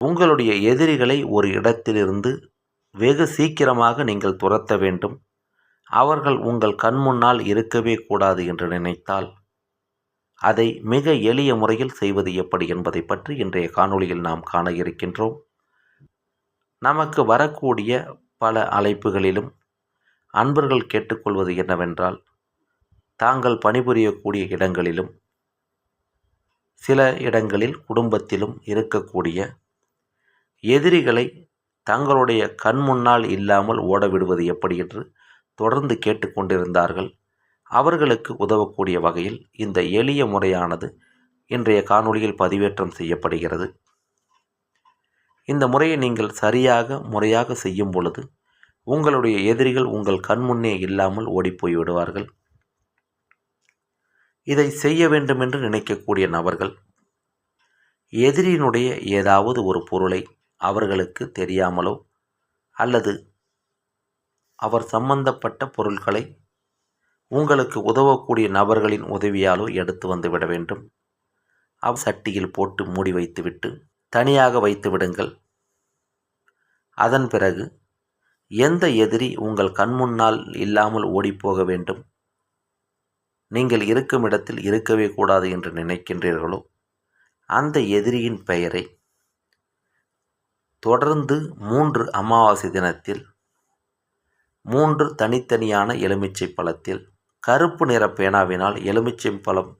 உங்களுடைய எதிரிகளை ஒரு இடத்திலிருந்து வெகு சீக்கிரமாக நீங்கள் துரத்த வேண்டும். அவர்கள் உங்கள் கண்முன்னால் இருக்கவே கூடாது என்று நினைத்தால் அதை மிக எளிய முறையில் செய்வது எப்படி என்பதை பற்றி இன்றைய காணொளியில் நாம் காண இருக்கின்றோம். நமக்கு வரக்கூடிய பல அழைப்புகளிலும் அன்பர்கள் கேட்டுக்கொள்வது என்னவென்றால் தாங்கள் பணிபுரியக்கூடிய இடங்களிலும் சில இடங்களில் குடும்பத்திலும் இருக்கக்கூடிய எதிரிகளை தங்களுடைய கண் முன்னால் இல்லாமல் ஓடவிடுவது எப்படி என்று தொடர்ந்து கேட்டுக்கொண்டிருந்தார்கள் அவர்களுக்கு உதவக்கூடிய வகையில் இந்த எளிய முறையானது இன்றைய காணொளியில் பதிவேற்றம் செய்யப்படுகிறது. இந்த முறையை நீங்கள் சரியாக முறையாக செய்யும் பொழுது உங்களுடைய எதிரிகள் உங்கள் கண்முன்னே இல்லாமல் ஓடிப்போய் விடுவார்கள். இதை செய்ய வேண்டுமென்று நினைக்கக்கூடிய நபர்கள் எதிரியினுடைய ஏதாவது ஒரு பொருளை அவர்களுக்கு தெரியாமலோ அல்லது அவர் சம்பந்தப்பட்ட பொருட்களை உங்களுக்கு உதவக்கூடிய நபர்களின் உதவியாலோ எடுத்து வந்து விட வேண்டும். அவ் சட்டியில் போட்டு மூடி வைத்துவிட்டு தனியாக வைத்து விடுங்கள். அதன் பிறகு எந்த எதிரி உங்கள் கண்முன்னால் இல்லாமல் ஓடிப்போக வேண்டும்? நீங்கள் இருக்கும் இடத்தில் இருக்கவே கூடாது என்று நினைக்கின்றீர்களோ? அந்த எதிரியின் பெயரை தொடர்ந்து மூன்று அமாவாசை தினத்தில் மூன்று தனித்தனியான எலுமிச்சை பழத்தில் கருப்பு நிற பேனாவினால் எலுமிச்சை பழம்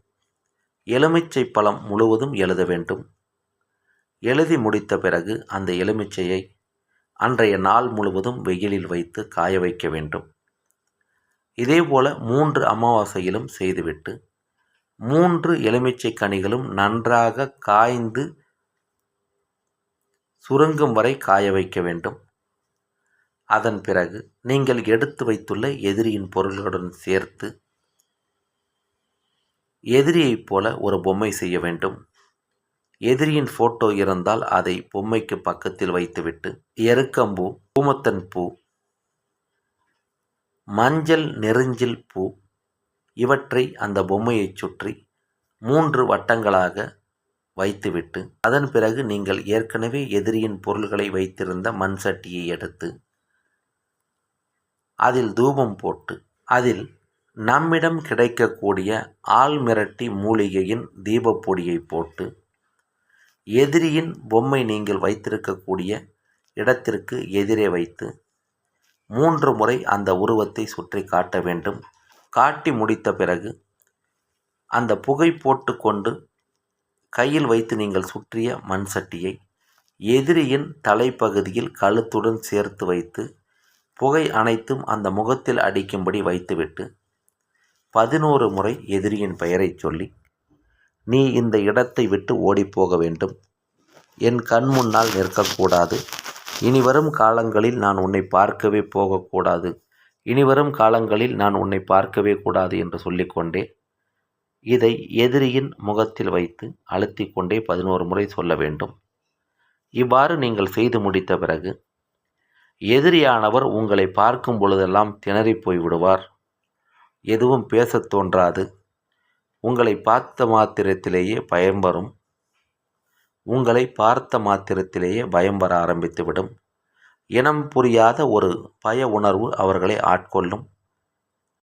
எலுமிச்சை பழம் முழுவதும் எழுத வேண்டும். எழுதி முடித்த பிறகு அந்த எலுமிச்சையை அன்றைய நாள் முழுவதும் வெயிலில் வைத்து காய வைக்க வேண்டும். இதேபோல மூன்று அமாவாசையிலும் செய்துவிட்டு மூன்று எலுமிச்சை கனிகளும் நன்றாக காய்ந்து சுருங்கும் வரை காய வைக்க வேண்டும். அதன் பிறகு நீங்கள் எடுத்து வைத்துள்ள எதிரியின் பொருள்களுடன் சேர்த்து எதிரியைப் போல ஒரு பொம்மை செய்ய வேண்டும். எதிரியின் ஃபோட்டோ இருந்தால் அதை பொம்மைக்கு பக்கத்தில் வைத்துவிட்டு எருக்கம்பூ பூமத்தன் பூ மஞ்சள் நெருஞ்சில் பூ இவற்றை அந்த பொம்மையைச் சுற்றி மூன்று வட்டங்களாக வைத்துவிட்டு அதன் பிறகு நீங்கள் ஏற்கனவே எதிரியின் பொருள்களை வைத்திருந்த மண் சட்டியை எடுத்து அதில் தூபம் போட்டு அதில் நம்மிடம் கிடைக்கக்கூடிய ஆள்மிரட்டி மூலிகையின் தீபப்பொடியை போட்டு எதிரியின் பொம்மை நீங்கள் வைத்திருக்கக்கூடிய இடத்திற்கு எதிரே வைத்து மூன்று முறை அந்த உருவத்தை சுற்றி காட்ட வேண்டும். காட்டி முடித்த பிறகு அந்த புகை போட்டு கொண்டு கையில் வைத்து நீங்கள் சுற்றிய மண் சட்டியை எதிரியின் தலைப்பகுதியில் கழுத்துடன் சேர்த்து வைத்து புகை அனைத்தும் அந்த முகத்தில் அடிக்கும்படி வைத்துவிட்டு பதினோரு முறை எதிரியின் பெயரைச் சொல்லி நீ இந்த இடத்தை விட்டு ஓடிப்போக வேண்டும். என் கண் முன்னால் நிற்கக்கூடாது. இனி வரும் காலங்களில் நான் உன்னை பார்க்கவே போகக்கூடாது. இனி வரும் காலங்களில் நான் உன்னை பார்க்கவே கூடாது என்று சொல்லிக்கொண்டே இதை எதிரியின் முகத்தில் வைத்து அழுத்தி கொண்டே பதினோரு முறை சொல்ல வேண்டும். இவ்வாறு நீங்கள் செய்து முடித்த பிறகு எதிரியானவர் உங்களை பார்க்கும் பொழுதெல்லாம் திணறி போய் விடுவார். எதுவும் பேசத் தோன்றாது. உங்களை பார்த்த மாத்திரத்திலேயே பயம் வரும். உங்களை பார்த்த மாத்திரத்திலேயே பயம் வர ஆரம்பித்துவிடும். இனம் புரியாத ஒரு பய உணர்வு அவர்களை ஆட்கொள்ளும்.